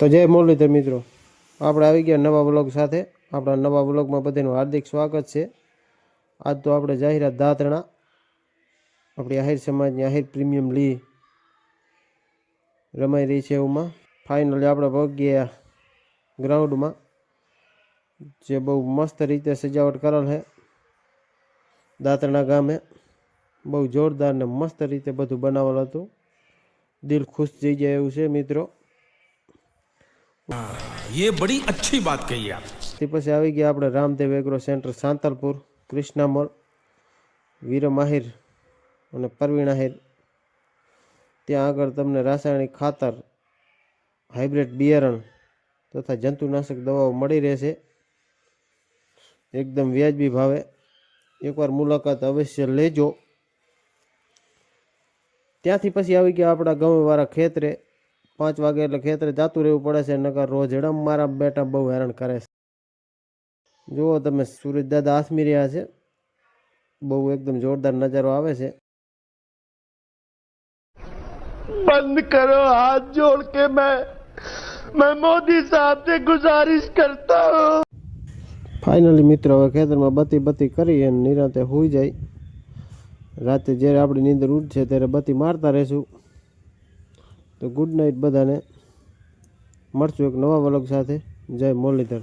તો જય મુરલીધર મિત્રો. આપણે આવી ગયા નવા બ્લોગ સાથે. આપણા નવા બ્લોગમાં બધાનું હાર્દિક સ્વાગત છે. આજ તો આપણે જાહેરાત દાતરણા આપણી આહિર સમાજની આહિર પ્રીમિયમ લી રમાઈ રહી છે એમાં. ફાઇનલી આપણે પહોંચી ગ્રાઉન્ડમાં જે બહુ મસ્ત રીતે સજાવટ કરેલ છે. દાતરણા ગામે. બહુ જોરદાર ને મસ્ત રીતે બધું બનાવેલ હતું. દિલ ખુશ થઈ જાય એવું છે મિત્રો. એ બડી અચ્છી વાત કહી આપ તે પછી આવી ગયા આપણે રામદેવ એગ્રો સેન્ટર સાંતલપુર કૃષ્ણામોલ વીર માહિર અને પરવીણ ત્યાં આગળ તમને રાસાયણિક ખાતર હાઇબ્રિડ બિયારણ તથા જંતુનાશક દવાઓ મળી રહેશે એકદમ વ્યાજબી ભાવે એકવાર મુલાકાત અવશ્ય લેજો ત્યાંથી પછી આવી ગયા આપણા ગમવાળા ખેતરે પાંચ વાગે એટલે ખેતરે જાતું રહેવું પડે છે નકર રોજ હેડમ મારા બેટા બહુ હેરાન કરે છે. જુઓ તમે સૂરજ દાદા આસમી રહ્યા છે. બહુ એકદમ જોરદાર નજારો આવે છે. બંધ કરો હાથ જોડ કે મેં મેં મોદી સાહેબ સે ગુજારિશ કરતા. હું ફાઇનલી મિત્રો હવે ખેતરમાં બત્તી બત્તી કરી અને નિરાતે હોઈ જાય. રાતે જ્યારે આપણી નીંદર ઉઠશે ત્યારે બત્તી મારતા રહેશું. તો ગુડ નાઇટ બધાને. મળશું એક નવા વલોગ સાથે. જય મુરલીધર.